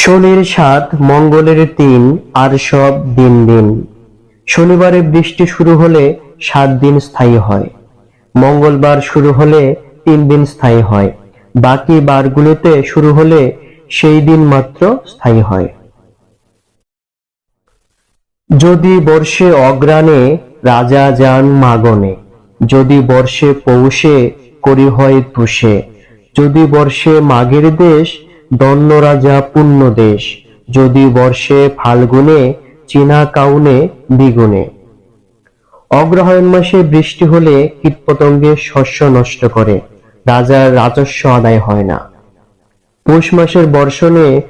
শনির সাত, মঙ্গলের তিন, আর সব দিন দিন। শনিবারে বৃষ্টি শুরু হলে সাত দিন স্থায়ী হয়। মঙ্গলবার শুরু হলে তিন দিন স্থায়ী হয়। বাকি বারগুলোতে শুরু হলে সেই দিন মাত্র স্থায়ী হয়। যদি বর্ষে অগ্রাণে রাজা যান মাগনে যদি বর্ষে পৌষে করি হয় তুষে, যদি বর্ষে মাঘের দেশ দন্য রাজা পুণ্য দেশ যদি বর্ষে ফাল্গুনে, চীনা কাউনে দ্বিগুণে। অগ্রহায়ণ মাসে বৃষ্টি হলে কীটপতঙ্গে শস্য নষ্ট করে, রাজার রাজস্ব আদায় হয় না। পৌষ মাসের বর্ষণে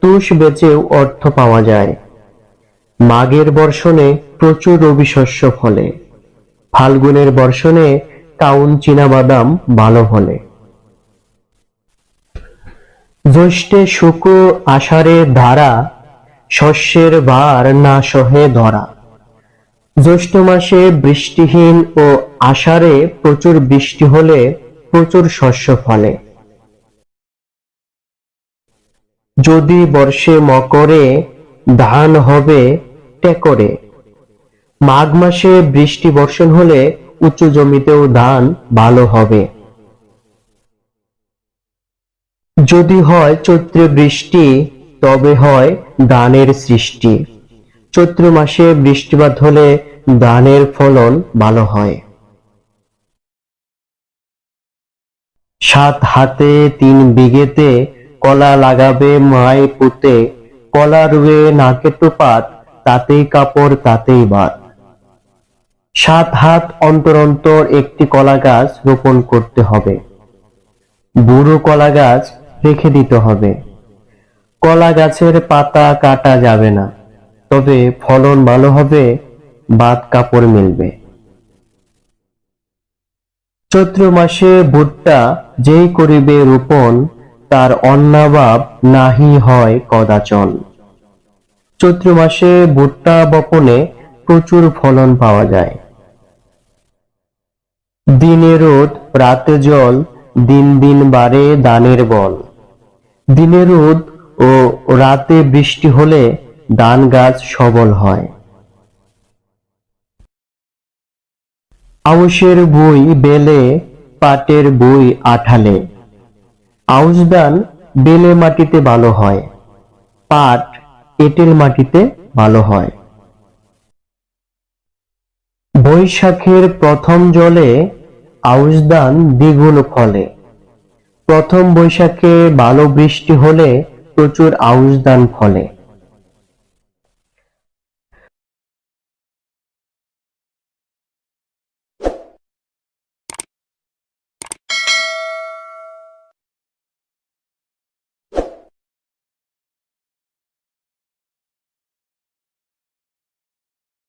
তুষ বেচেও অর্থ পাওয়া যায়। মাঘের বর্ষণে প্রচুর রবি শস্য ফলে। ফাল্গুনের বর্ষণে কাউন বাদাম ভালো ফলে। জ্যৈষ্ঠে শুক আষাঢ়ে ধারা, শস্যের ভার না সহে ধরা। জ্যৈষ্ঠ মাসে বৃষ্টিহীন ও আষাঢ়ে প্রচুর বৃষ্টি হলে প্রচুর শস্য ফলে। যদি বর্ষে মকরে ধান হবে টেকরে। মাঘ মাসে বৃষ্টি বর্ষণ হলে উঁচু জমিতেও ধান ভালো হবে। যদি হয় চৈত্রে বৃষ্টি, তবে হয় ধানের সৃষ্টি। চৈত্র মাসে বৃষ্টিপাত হলে ধানের ফলন ভালো হয়। সাত হাতে, তিন বিঘেতে কলা লাগাবে মায় পুঁতে। কলা রুয়ে নাকে টোপাত, তাতেই কাপড়, তাতেই বাত। সাত হাত অন্তর অন্তর একটি কলা গাছ রোপণ করতে হবে। বুড়ো কলা গাছ রেখে দিতে হবে। কলা গাছের পাতা কাটা যাবে না, তবে ফলন ভালো হবে বাত কাপড় মিলবে। চৈত্র মাসে ভুট্টা যেই করিবে রোপণ, তার অন্নাভাব নাহি হয় কদাচন। চৈত্র মাসে ভুট্টা বপনে প্রচুর ফলন পাওয়া যায়। দিনে রোদ, রাতে জল, দিন দিন বাড়ে দানের বল দিনে রোদ ও রাতে বৃষ্টি হলে ধান গাছ সবল হয়। আউশের বই বেলে, পাটের বই আঠালে। আউশ বেলে মাটিতে ভালো হয়, পাট এঁটেল মাটিতে ভালো হয়। বৈশাখের প্রথম জলে আউশ দ্বিগুণ ফলে। প্রথম বৈশাখে ভালো বৃষ্টি হলে প্রচুর আউশ ধান ফলে।